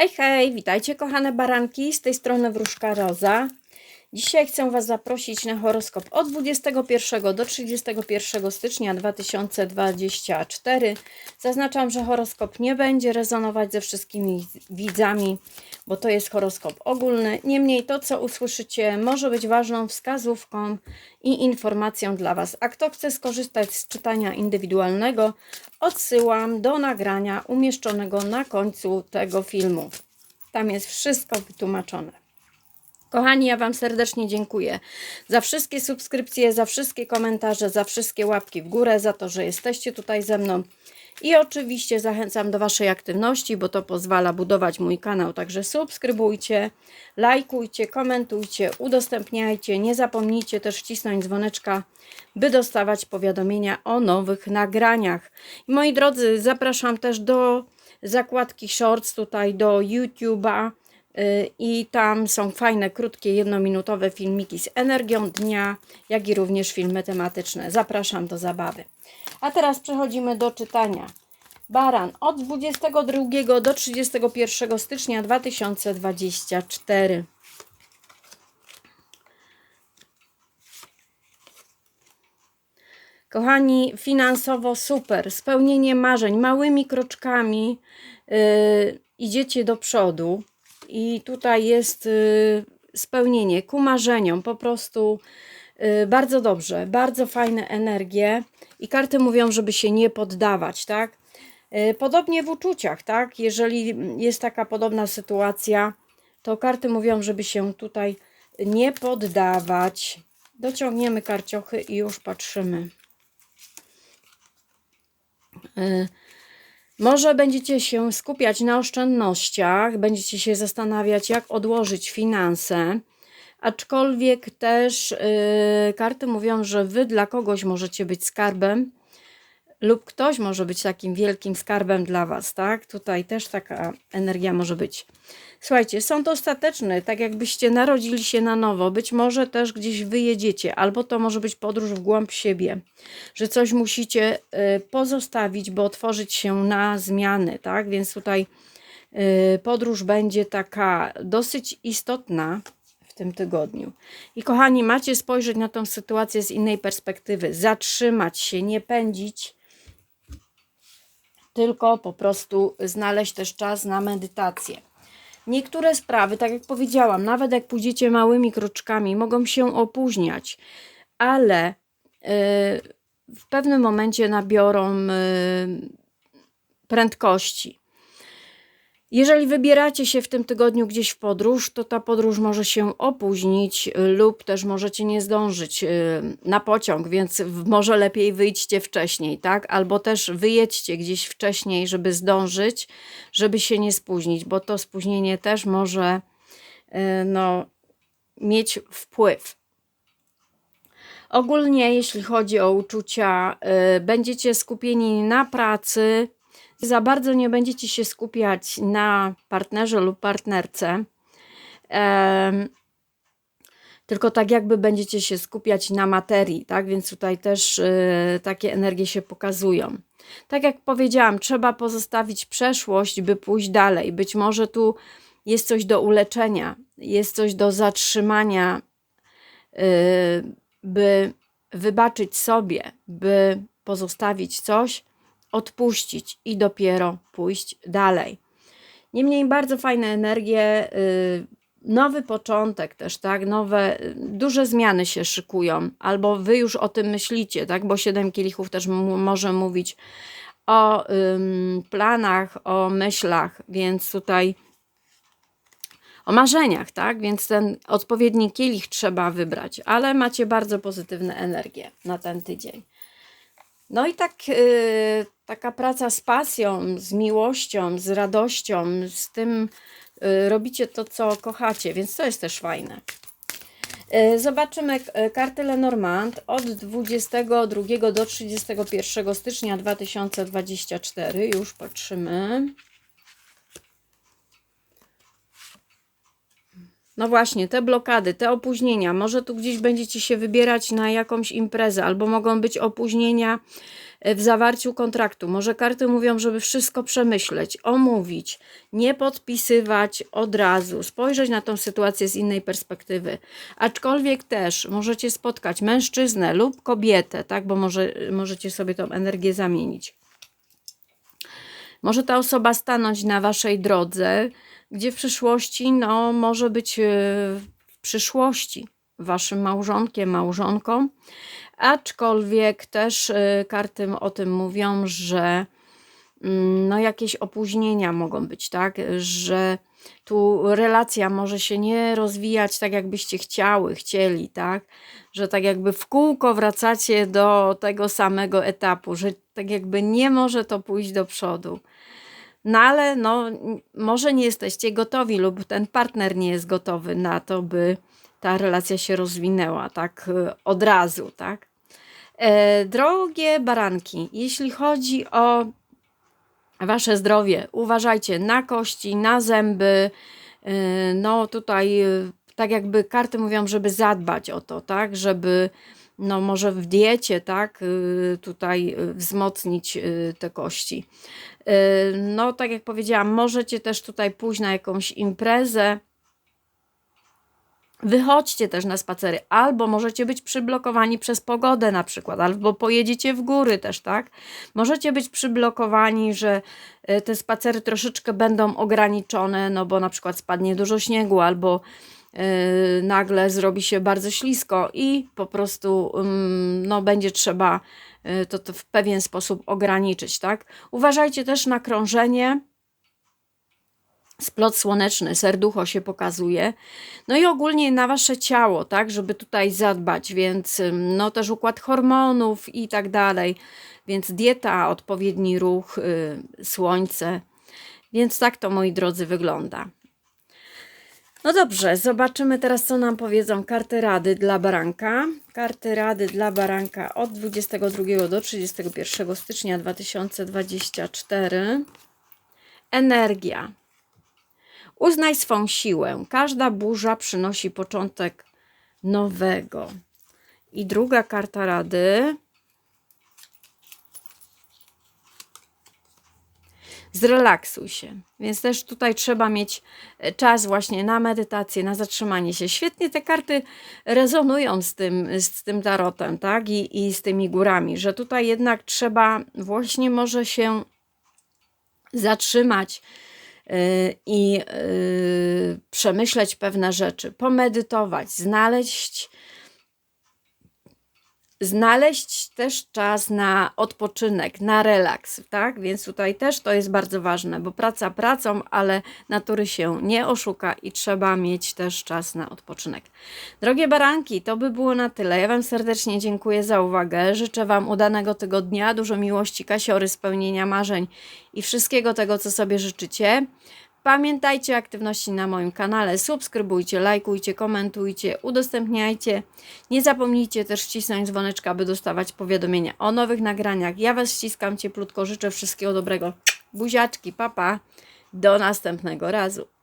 Hej, hej, witajcie kochane baranki, z tej strony Wróżka Roza. Dzisiaj chcę Was zaprosić na horoskop od 21 do 31 stycznia 2024. Zaznaczam, że horoskop nie będzie rezonować ze wszystkimi widzami, bo to jest horoskop ogólny. Niemniej to, co usłyszycie, może być ważną wskazówką i informacją dla Was. A kto chce skorzystać z czytania indywidualnego, odsyłam do nagrania umieszczonego na końcu tego filmu. Tam jest wszystko wytłumaczone. Kochani, ja Wam serdecznie dziękuję za wszystkie subskrypcje, za wszystkie komentarze, za wszystkie łapki w górę, za to, że jesteście tutaj ze mną. I oczywiście zachęcam do Waszej aktywności, bo to pozwala budować mój kanał. Także subskrybujcie, lajkujcie, komentujcie, udostępniajcie. Nie zapomnijcie też wcisnąć dzwoneczka, by dostawać powiadomienia o nowych nagraniach. I moi drodzy, zapraszam też do zakładki Shorts, tutaj do YouTube'a. Y, I tam są fajne, krótkie, jednominutowe filmiki z energią dnia, jak i również filmy tematyczne. Zapraszam do zabawy. A teraz przechodzimy do czytania. Baran od 22 do 31 stycznia 2024. Kochani, finansowo super, spełnienie marzeń, małymi kroczkami yy, idziecie do przodu i tutaj jest y, spełnienie ku marzeniom, po prostu y, bardzo dobrze, bardzo fajne energie i karty mówią, żeby się nie poddawać, tak? Y, podobnie w uczuciach, tak? Jeżeli jest taka podobna sytuacja, to karty mówią, żeby się tutaj nie poddawać. Dociągniemy karciochy i już patrzymy. Może będziecie się skupiać na oszczędnościach, będziecie się zastanawiać, jak odłożyć finanse, aczkolwiek też yy, karty mówią, że wy dla kogoś możecie być skarbem lub ktoś może być takim wielkim skarbem dla was, tak? Tutaj też taka energia może być. Słuchajcie, sąd ostateczny, tak jakbyście narodzili się na nowo, być może też gdzieś wyjedziecie, albo to może być podróż w głąb siebie, że coś musicie y, pozostawić, bo otworzyć się na zmiany, tak? Więc tutaj y, podróż będzie taka dosyć istotna w tym tygodniu. I kochani, macie spojrzeć na tą sytuację z innej perspektywy, zatrzymać się, nie pędzić, tylko po prostu znaleźć też czas na medytację. Niektóre sprawy, tak jak powiedziałam, nawet jak pójdziecie małymi kroczkami, mogą się opóźniać, ale yy, w pewnym momencie nabiorą yy, prędkości. Jeżeli wybieracie się w tym tygodniu gdzieś w podróż, to ta podróż może się opóźnić y, lub też możecie nie zdążyć y, na pociąg, więc może lepiej wyjdźcie wcześniej, tak? Albo też wyjedźcie gdzieś wcześniej, żeby zdążyć, żeby się nie spóźnić, bo to spóźnienie też może y, no, mieć wpływ. Ogólnie, jeśli chodzi o uczucia, będziecie skupieni na pracy, za bardzo nie będziecie się skupiać na partnerze lub partnerce, tylko tak jakby będziecie się skupiać na materii, tak? Więc tutaj też y, takie energie się pokazują. Tak jak powiedziałam, trzeba pozostawić przeszłość, by pójść dalej. Być może tu jest coś do uleczenia, jest coś do zatrzymania, y, by wybaczyć sobie, by pozostawić coś, odpuścić i dopiero pójść dalej. Niemniej bardzo fajne energie, y, nowy początek też, tak, nowe, y, duże zmiany się szykują, albo wy już o tym myślicie, tak, bo siedem kielichów też może mówić o ym, planach, o myślach, więc tutaj o marzeniach, tak, więc ten odpowiedni kielich trzeba wybrać, ale macie bardzo pozytywne energie na ten tydzień. No i tak, yy, taka praca z pasją, z miłością, z radością, z tym yy, robicie to, co kochacie, więc to jest też fajne. Yy, zobaczymy y, kartę Lenormand od 22 do 31 stycznia 2024. Już patrzymy. No właśnie, te blokady, te opóźnienia, może tu gdzieś będziecie się wybierać na jakąś imprezę, albo mogą być opóźnienia e, w zawarciu kontraktu. Może karty mówią, żeby wszystko przemyśleć, omówić, nie podpisywać od razu, spojrzeć na tą sytuację z innej perspektywy. Aczkolwiek też możecie spotkać mężczyznę lub kobietę, tak, bo może, możecie sobie tą energię zamienić. Może ta osoba stanąć na waszej drodze, gdzie w przyszłości, no, może być e, w przyszłości waszym małżonkiem, małżonką, aczkolwiek też y, karty o tym mówią, że mm, no jakieś opóźnienia mogą być, tak, że tu relacja może się nie rozwijać tak, jakbyście chciały, chcieli, tak, że tak jakby w kółko wracacie do tego samego etapu, że tak jakby nie może to pójść do przodu. No ale no, może nie jesteście gotowi lub ten partner nie jest gotowy na to, by ta relacja się rozwinęła tak y, od razu, tak? E, drogie baranki, jeśli chodzi o wasze zdrowie, uważajcie na kości, na zęby. y, No tutaj y, tak jakby karty mówią, żeby zadbać o to, tak, żeby no może w diecie, tak, y, tutaj y, wzmocnić y, te kości. No tak jak powiedziałam, możecie też tutaj pójść na jakąś imprezę, Wychodźcie też na spacery, albo możecie być przyblokowani przez pogodę na przykład, albo pojedziecie w góry też, tak? Możecie być przyblokowani, że te spacery troszeczkę będą ograniczone, no bo na przykład spadnie dużo śniegu, albo nagle zrobi się bardzo ślisko i po prostu ym, no, będzie trzeba e, to, to w pewien sposób ograniczyć, tak? Uważajcie też na krążenie, splot słoneczny, serducho się pokazuje. No i ogólnie na wasze ciało, tak, żeby tutaj zadbać, więc no też układ hormonów i tak dalej. Więc dieta, odpowiedni ruch, y, słońce. Więc tak to, moi drodzy, wygląda. No dobrze, zobaczymy teraz, co nam powiedzą karty rady dla baranka. Karty rady dla baranka od 22 do 31 stycznia 2024. Energia. Uznaj swą siłę. Każda burza przynosi początek nowego. I druga karta rady. Zrelaksuj się. Więc też tutaj trzeba mieć e, czas właśnie na medytację, na zatrzymanie się. Świetnie te karty rezonują z tym, z tym tarotem, tak? I, I z tymi górami, że tutaj jednak trzeba właśnie może się zatrzymać yy, i yy, przemyśleć pewne rzeczy, pomedytować, znaleźć znaleźć też czas na odpoczynek, na relaks, tak? Więc tutaj też to jest bardzo ważne, bo praca pracą, ale natury się nie oszuka i trzeba mieć też czas na odpoczynek. Drogie baranki, to by było na tyle. Ja Wam serdecznie dziękuję za uwagę. Życzę Wam udanego tygodnia, dużo miłości, kasiory, spełnienia marzeń i wszystkiego tego, co sobie życzycie. Pamiętajcie o aktywności na moim kanale, subskrybujcie, lajkujcie, komentujcie, udostępniajcie. Nie zapomnijcie też wcisnąć dzwoneczka, by dostawać powiadomienia o nowych nagraniach. Ja Was ściskam cieplutko, życzę wszystkiego dobrego. Buziaczki, papa, do następnego razu.